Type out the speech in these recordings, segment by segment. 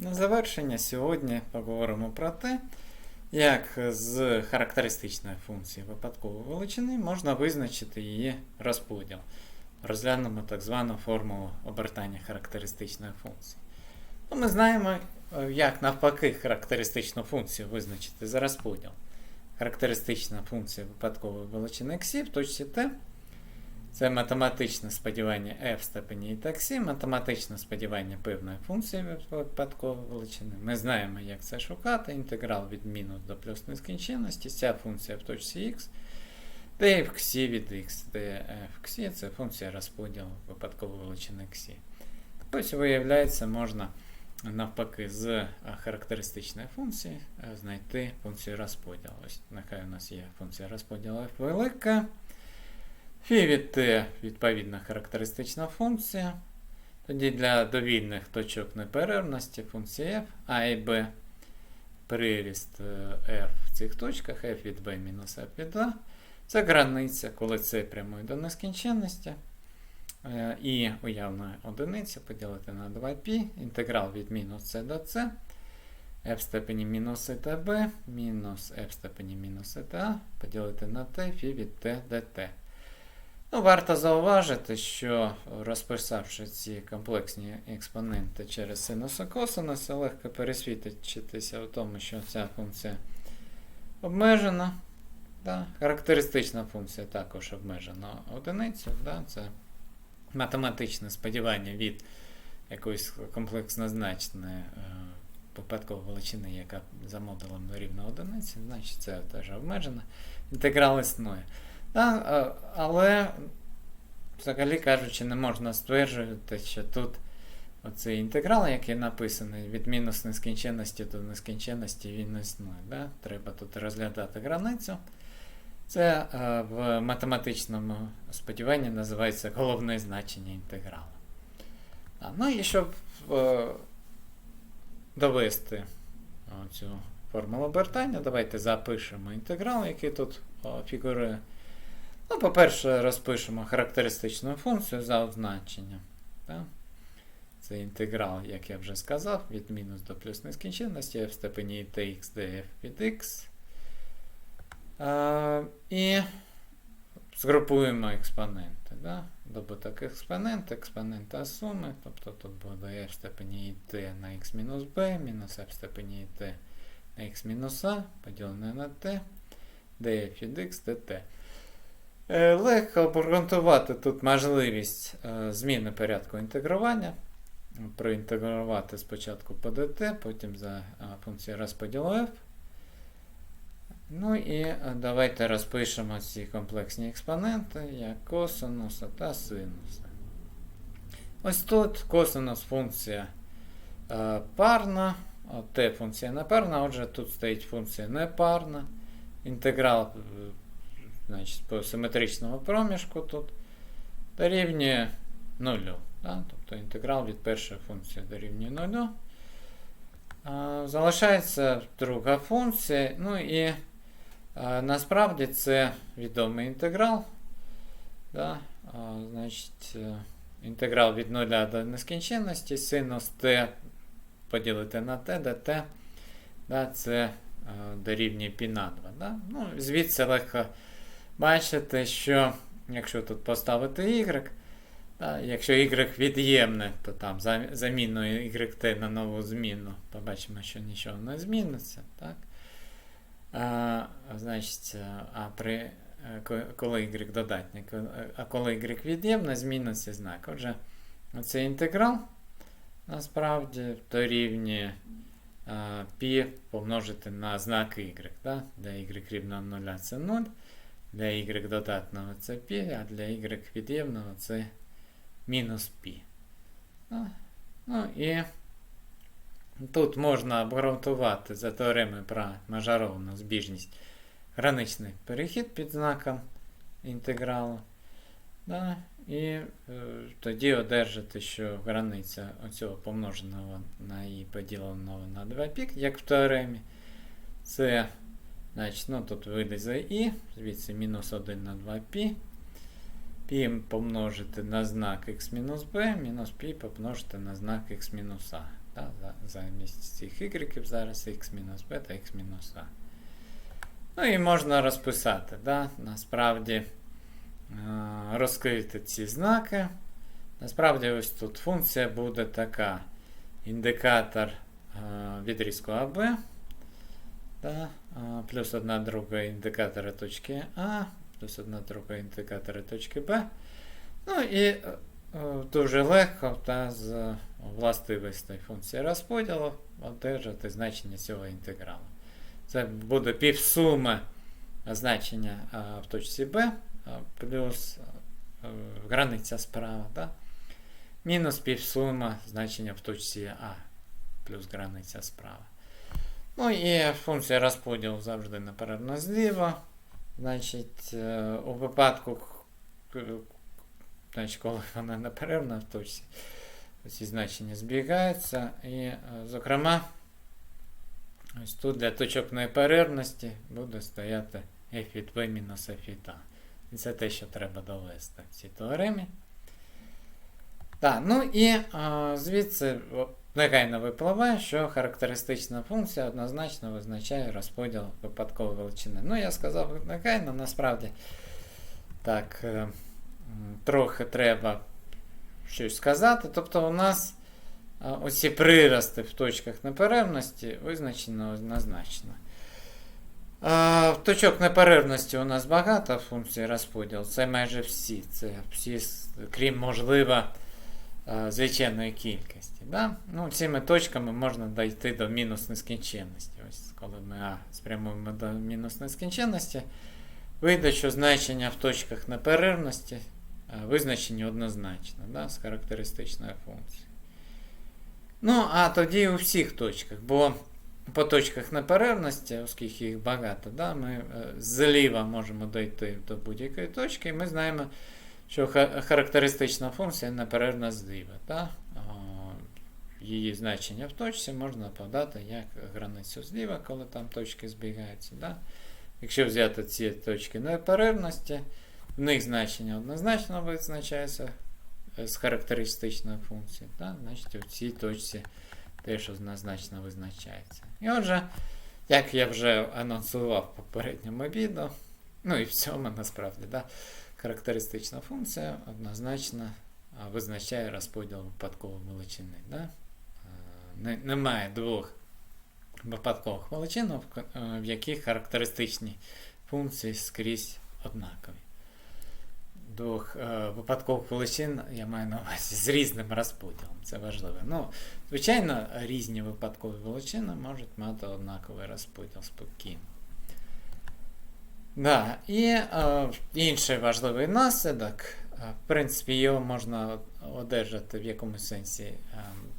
На завершення сьогодні поговоримо про те, як з характеристичної функції випадкової величини можна визначити її розподіл. Розглянемо так звану формулу обертання характеристичної функції. Ну, ми знаємо, як навпаки характеристичну функцію визначити за розподіл. Характеристична функція випадкової величини x в точці t це математичне сподівання f в степені і таксі, математичне сподівання певної функції випадкової величини. Ми знаємо, як це шукати. Інтеграл від мінус до плюс нескінченності. Ця функція в точці x, де в ксі від x, де в ксі це функція розподілу випадкової величини ксі. Ось, виявляється, можна навпаки з характеристичної функції е, знайти функцію розподілу. Ось нехай у нас є функція розподілу f велика. Фі від t відповідна характеристична функція. Тоді для довільних точок неперервності функції f, а і b приріст f в цих точках, f від b мінус f від a. Це границя, коли c прямує до нескінченності. Е, І уявна одиниця поділити на 2π, інтеграл від мінус c до c, f в степені мінус b, мінус f в степені мінус a, поділити на t, фі від t dt. Ну, Варто зауважити, що розписавши ці комплексні експоненти через синус і косинус, легко пересвідчитися в тому, що ця функція обмежена. Да? Характеристична функція також обмежена одиницю. Да? Це математичне сподівання від якоїсь комплекснозначної е, випадкової величини, яка за модулем рівна одиниці, значить це теж обмежена. Інтеграл існує. Да, але, взагалі кажучи, не можна стверджувати, що тут оцей інтеграл, який написаний від мінус нескінченності до нескінченності, він існує. Да? Треба тут розглядати границю. Це е, в математичному сподіванні називається головне значення інтегралу. А, ну і щоб е, довести цю формулу обертання, давайте запишемо інтеграл, який тут фігурує. Ну, по-перше, розпишемо характеристичну функцію за означенням. Так? Це інтеграл, як я вже сказав, від мінус до плюс нескінченності f в степені tx df від x. А, і згрупуємо експоненти. Да? Добуток експонент, експонента суми. Тобто тут буде f в степені t на x мінус b, мінус f в степені t на x мінус a, поділене на t, df від x dt. Е, легко обґрунтувати тут можливість е, зміни порядку інтегрування. Проінтегрувати спочатку по dt, потім за функцією розподілу f. Ну і е, давайте розпишемо ці комплексні експоненти як косинуса та синуса. Ось тут косинус функція парна, t функція непарна, отже, тут стоїть функція непарна. Інтеграл значить, по симетричному проміжку тут дорівнює 0. Да? Тобто інтеграл від першої функції дорівнює 0. А, залишається друга функція. Ну і а, насправді це відомий інтеграл. Да? А, значить, Інтеграл від 0 до нескінченності, синус t поділити на t, де t да, це а, дорівнює π на 2. Да? Ну, Звідси легко бачите, що якщо тут поставити y, та, якщо y від'ємне, то там заміною YT на нову зміну, побачимо, що нічого не зміниться. Так? А, Значить, а при, коли y додатник, а коли y від'ємне, зміниться знак. Отже, оцей інтеграл насправді дорівнює π помножити на знак y, да? де y рівно 0 це 0. Для y додатного це π, а для y від'ємного це мінус π. Ну, ну і тут можна обґрунтувати за теоремою про мажоровну збіжність граничний перехід під знаком інтегралу. Да, І е, тоді одержати, що границя оцього помноженого на і поділеного на 2 пік, як в теоремі, це Значить, ну Тут вийде за І, звідси мінус 1 на 2π. Пі помножити на знак x-b, мінус пі помножити на знак x-а. Да? Замість цих y зараз x-b та x-a. Ну і можна розписати. да? Насправді е, розкрити ці знаки. Насправді, ось тут функція буде така: індикатор е, відрізку АБ. Да? Плюс одна друга індикатора точки А, плюс одна друга індикатора точки Б. Ну і дуже легко та з властивостей функції розподілу одержати значення цього інтегралу. Це буде півсуми значення в точці Б плюс е, границя справа. Да? Мінус півсума значення в точці А плюс границя справа. Ну і функція розподілу завжди напередно зліва. Значить, е, у випадку, значить, коли вона неперервна в точці, ці значення збігаються. І, е, зокрема, ось тут для точок неперервності буде стояти f від мінус f від a. І це те, що треба довести в цій теоремі. Так, ну і а, звідси негайно випливає, що характеристична функція однозначно визначає розподіл випадкової величини. Ну, я сказав негайно, насправді так, е, трохи треба щось сказати. Тобто у нас оці прирости в точках неперервності визначено однозначно. А, точок неперервності у нас багато функцій розподілу. Це майже всі. Це всі, крім можливо, звичайної кількості. Да? Ну, цими точками можна дійти до мінус нескінченності. Ось коли ми А спрямуємо до мінус нескінченності, вийде, що значення в точках неперервності а, визначені однозначно да, з характеристичною функцією. Ну, а тоді у всіх точках, бо по точках неперервності, оскільки їх багато, да, ми е, зліва можемо дійти до будь-якої точки, і ми знаємо, що характеристична функція неперервна зліва. Да? Її значення в точці можна подати як границю зліва, коли там точки збігаються. Да? Якщо взяти ці точки неперервності, в них значення однозначно визначається е, з характеристичною функцією. Да? Значить, у цій точці теж однозначно визначається. І отже, як я вже анонсував в попередньому відео, ну і в цьому насправді, да, характеристична функція однозначно визначає розподіл випадкової величини. Да? Не, немає двох випадкових величин, в е, в яких характеристичні функції скрізь однакові. Двох е, випадкових величин я маю на увазі з різним розподілом. Це важливо. Ну, звичайно, різні випадкові величини можуть мати однаковий розподіл спокійно. Да, і е, інший важливий наслідок, е, в принципі, його можна одержати в якомусь сенсі е,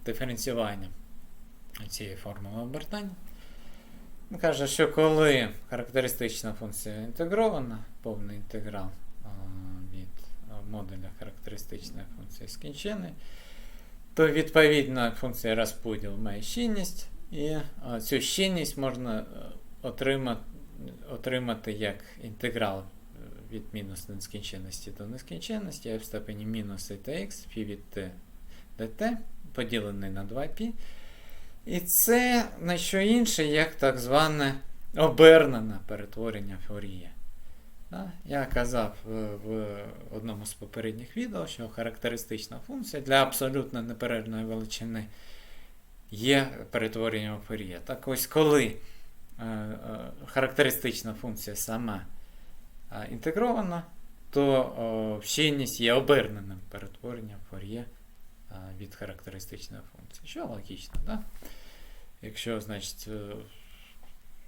диференціюванням цієї формули обертання. Він каже, що коли характеристична функція інтегрована, повний інтеграл е, від модуля характеристичної функції скінчений, то відповідно функція розподілу має щільність, і е, цю щільність можна е, отримати, отримати як інтеграл е, від мінус нескінченності до нескінченності, а в степені мінус tx, фі від t dt, поділений на 2π. І це не що інше, як так зване обернене перетворення Фур'є. Да? Я казав в, в одному з попередніх відео, що характеристична функція для абсолютно неперервної величини є перетворенням Фур'є. Так ось коли е, е, характеристична функція сама е, інтегрована, то е, щільність є оберненим перетворенням Фур'є е, від характеристичної функції. Що логічно, да? Якщо, значить, е,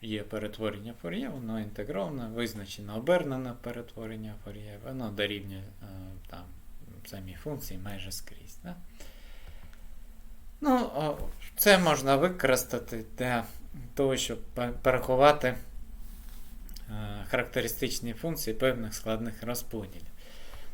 є перетворення Фур'є, воно інтегроване, визначено обернене перетворення Фур'є, воно дорівнює е, там самій функції майже скрізь. Да? Ну, це можна використати для того, щоб порахувати е, характеристичні функції певних складних розподілів.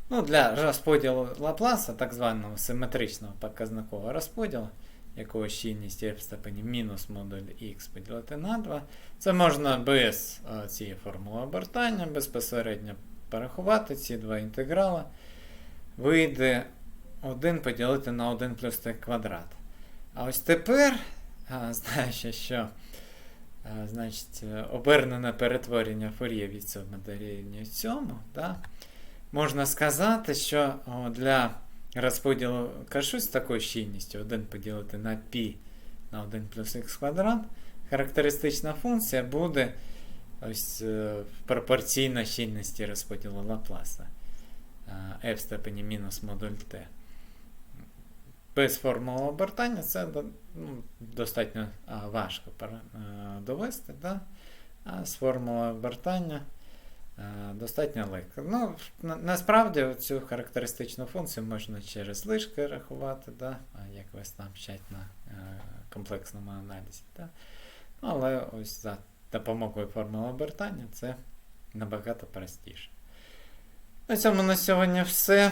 Ну, для розподілу Лапласа, так званого симетричного показникового розподілу, якого щільність є в степені мінус модуль х поділити на 2, це можна без е, цієї формули обертання безпосередньо порахувати ці два інтеграли. Вийде 1 поділити на 1 плюс t квадрат. А ось тепер, знаючи, що значить, е, обернене перетворення Фур'є від цьому дорівнює цьому, да, можна сказати, що для розподілу кашу з такою щільністю 1 поділити на π на 1 плюс х квадрат, характеристична функція буде ось е, пропорційна щільності розподілу Лапласа е, f в степені мінус модуль t. Без формули обертання це ну, достатньо а, важко е, довести, да? а з формулою обертання е, достатньо легко. Ну, на, насправді цю характеристичну функцію можна через лишки рахувати, да? а як весь там вчать на е, комплексному аналізі. Да? Але ось за допомогою формули обертання це набагато простіше. На цьому на сьогодні все.